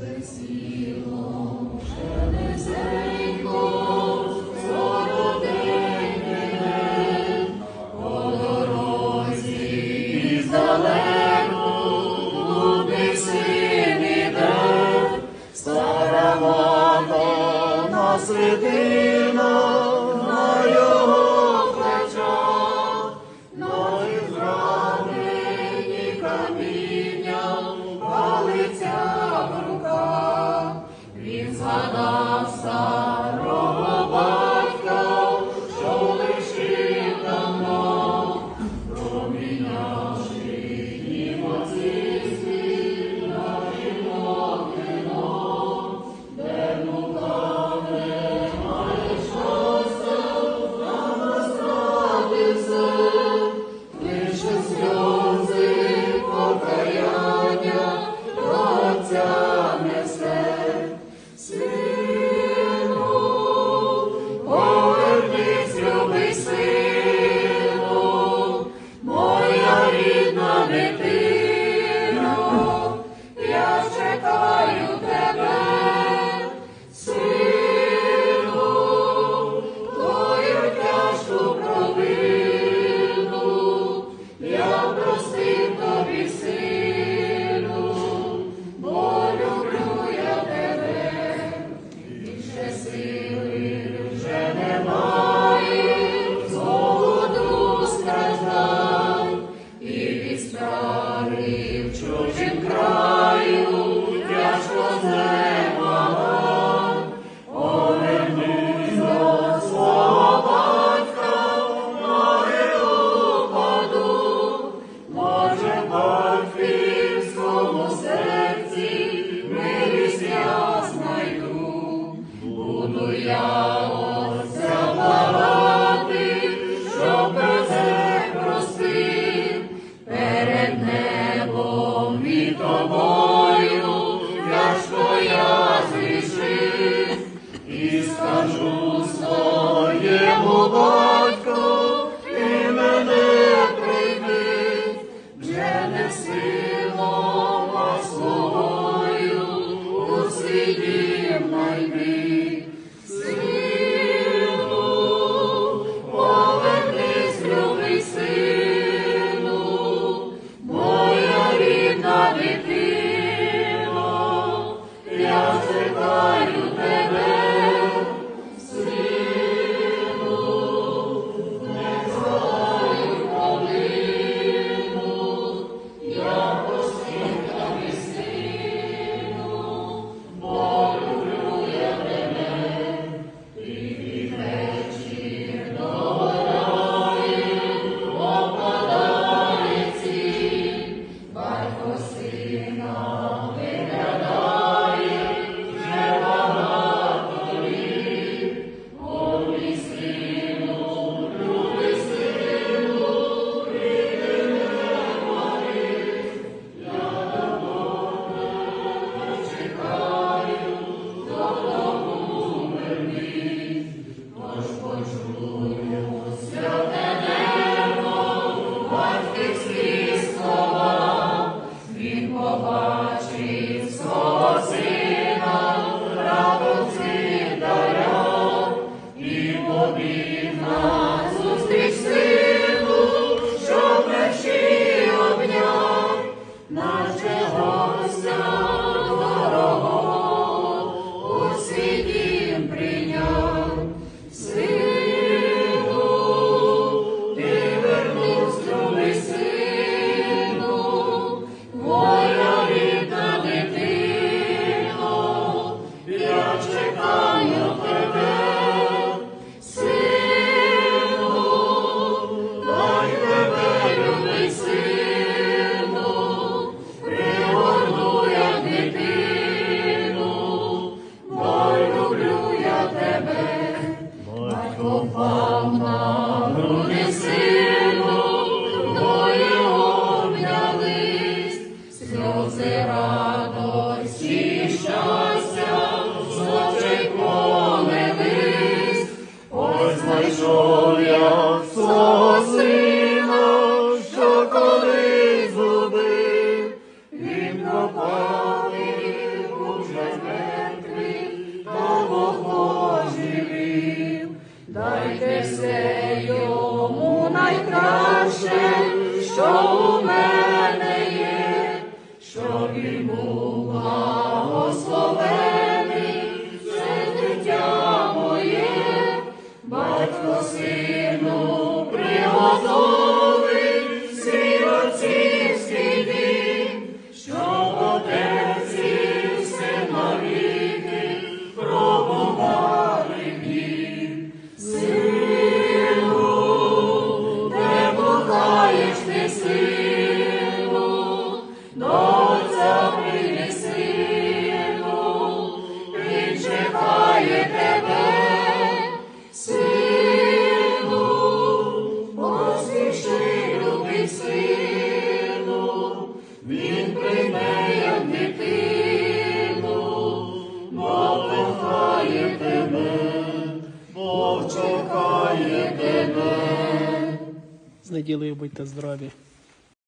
mercy. вже сили, вже немає, з страждав і від страни в краю тяжко знає. сидів найди, сину, повернись, любий сину, моя рідна. Тобі, благословен. Неділею будьте здорові.